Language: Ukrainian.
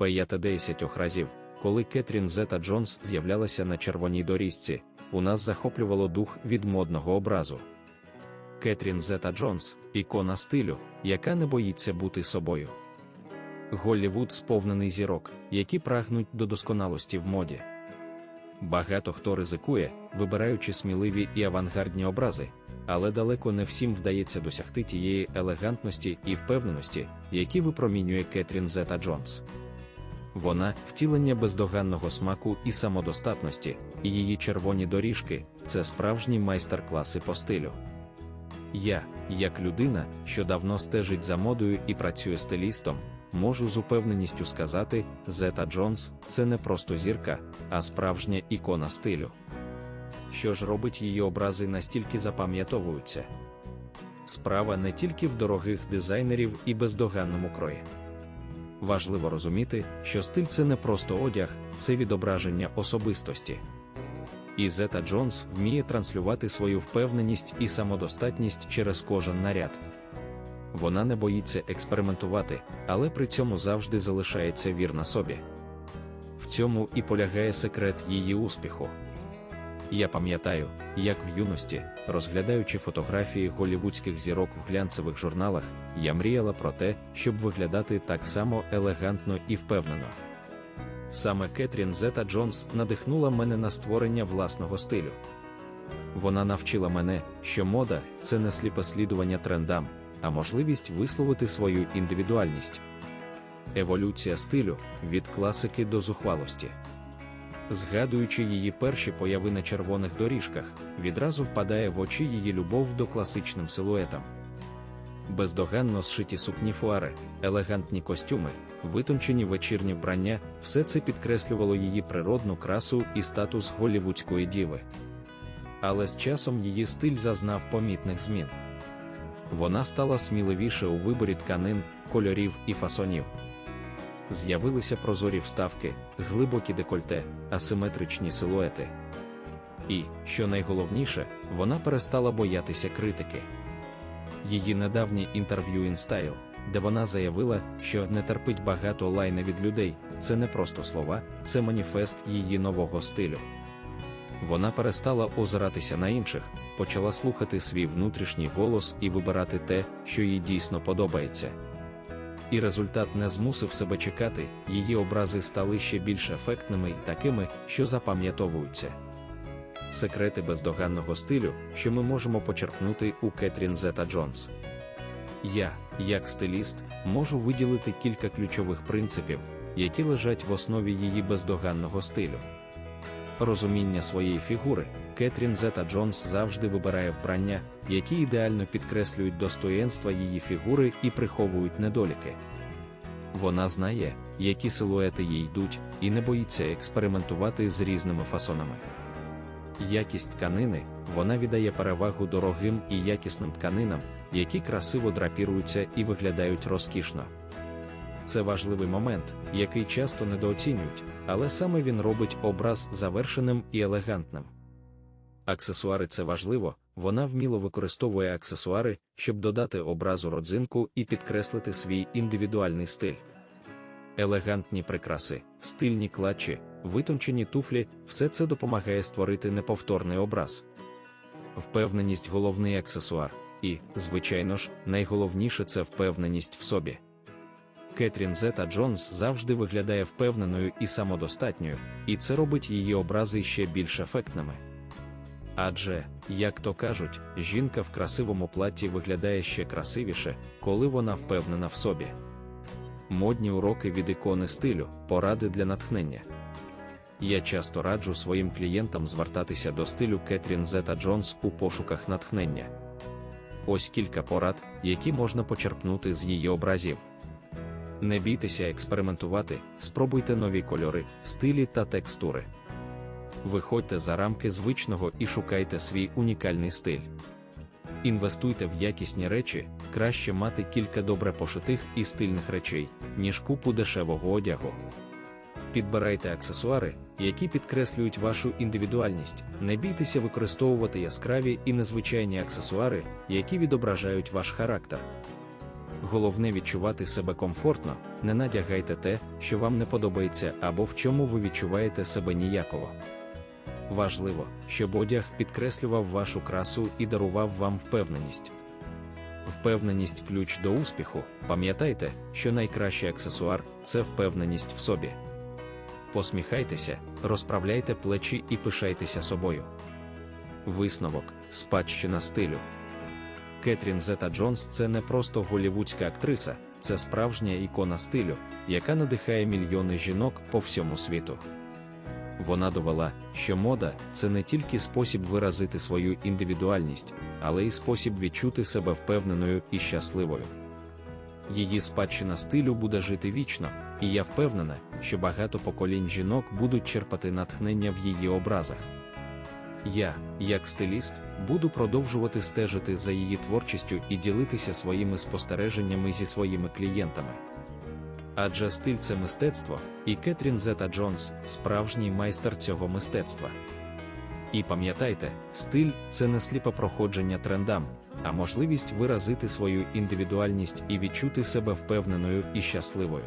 5-10 разів, коли Кетрін Зета Джонс з'являлася на червоній доріжці, у нас захоплювало дух від модного образу. Кетрін Зета Джонс ікона стилю, яка не боїться бути собою. Голлівуд сповнений зірок, які прагнуть до досконалості в моді. Багато хто ризикує, вибираючи сміливі і авангардні образи, але далеко не всім вдається досягти тієї елегантності і впевненості, які випромінює Кетрін Зета Джонс. Вона втілення бездоганного смаку і самодостатності, і її червоні доріжки це справжні майстер-класи по стилю. Я, як людина, що давно стежить за модою і працює стилістом, можу з упевненістю сказати, Зета Джонс це не просто зірка, а справжня ікона стилю. Що ж робить її образи настільки запам'ятовуються? Справа не тільки в дорогих дизайнерів і бездоганному крої. Важливо розуміти, що стиль це не просто одяг, це відображення особистості. І Зета Джонс вміє транслювати свою впевненість і самодостатність через кожен наряд. Вона не боїться експериментувати, але при цьому завжди залишається вірна собі. В цьому і полягає секрет її успіху. Я пам'ятаю, як в юності, розглядаючи фотографії голівудських зірок в глянцевих журналах, я мріяла про те, щоб виглядати так само елегантно і впевнено. Саме Кетрін Зета Джонс надихнула мене на створення власного стилю. Вона навчила мене, що мода це не сліпе слідування трендам, а можливість висловити свою індивідуальність. Еволюція стилю від класики до зухвалості. Згадуючи її перші появи на червоних доріжках, відразу впадає в очі її любов до класичним силуетам. Бездоганно зшиті сукні фуари, елегантні костюми, витончені вечірні вбрання, все це підкреслювало її природну красу і статус голівудської діви. Але з часом її стиль зазнав помітних змін. Вона стала сміливіше у виборі тканин, кольорів і фасонів. З'явилися прозорі вставки, глибокі декольте, асиметричні силуети. І, що найголовніше, вона перестала боятися критики. Її недавнє інтерв'ю InStyle, де вона заявила, що не терпить багато лайна від людей, це не просто слова, це маніфест її нового стилю. Вона перестала озиратися на інших, почала слухати свій внутрішній голос і вибирати те, що їй дійсно подобається. І результат не змусив себе чекати, її образи стали ще більш ефектними й такими, що запам'ятовуються. Секрети бездоганного стилю, що ми можемо почерпнути у Кетрін Зета Джонс. Я, як стиліст, можу виділити кілька ключових принципів, які лежать в основі її бездоганного стилю. Розуміння своєї фігури, Кетрін Зета Джонс завжди вибирає вбрання, які ідеально підкреслюють достоєнства її фігури і приховують недоліки. Вона знає, які силуети їй йдуть, і не боїться експериментувати з різними фасонами. Якість тканини вона віддає перевагу дорогим і якісним тканинам, які красиво драпіруються і виглядають розкішно. Це важливий момент, який часто недооцінюють, але саме він робить образ завершеним і елегантним. Аксесуари це важливо, вона вміло використовує аксесуари, щоб додати образу родзинку і підкреслити свій індивідуальний стиль. Елегантні прикраси, стильні клатчі, витончені туфлі все це допомагає створити неповторний образ. Впевненість головний аксесуар, і, звичайно ж, найголовніше це впевненість в собі. Кетрін Зета Джонс завжди виглядає впевненою і самодостатньою, і це робить її образи ще більш ефектними. Адже, як то кажуть, жінка в красивому платі виглядає ще красивіше, коли вона впевнена в собі. Модні уроки від ікони стилю, поради для натхнення. Я часто раджу своїм клієнтам звертатися до стилю Кетрін Зета Джонс у пошуках натхнення. Ось кілька порад, які можна почерпнути з її образів. Не бійтеся експериментувати, спробуйте нові кольори, стилі та текстури. Виходьте за рамки звичного і шукайте свій унікальний стиль. Інвестуйте в якісні речі, краще мати кілька добре пошитих і стильних речей, ніж купу дешевого одягу. Підбирайте аксесуари, які підкреслюють вашу індивідуальність, не бійтеся використовувати яскраві і незвичайні аксесуари, які відображають ваш характер. Головне відчувати себе комфортно, не надягайте те, що вам не подобається або в чому ви відчуваєте себе ніяково. Важливо, щоб одяг підкреслював вашу красу і дарував вам впевненість. Впевненість ключ до успіху. Пам'ятайте, що найкращий аксесуар це впевненість в собі. Посміхайтеся, розправляйте плечі і пишайтеся собою. Висновок спадщина стилю. Кетрін Зета Джонс це не просто голівудська актриса, це справжня ікона стилю, яка надихає мільйони жінок по всьому світу. Вона довела, що мода це не тільки спосіб виразити свою індивідуальність, але й спосіб відчути себе впевненою і щасливою. Її спадщина стилю буде жити вічно, і я впевнена, що багато поколінь жінок будуть черпати натхнення в її образах. Я, як стиліст, буду продовжувати стежити за її творчістю і ділитися своїми спостереженнями зі своїми клієнтами. Адже стиль це мистецтво, і Кетрін Зета Джонс справжній майстер цього мистецтва. І пам'ятайте, стиль це не сліпе проходження трендам, а можливість виразити свою індивідуальність і відчути себе впевненою і щасливою.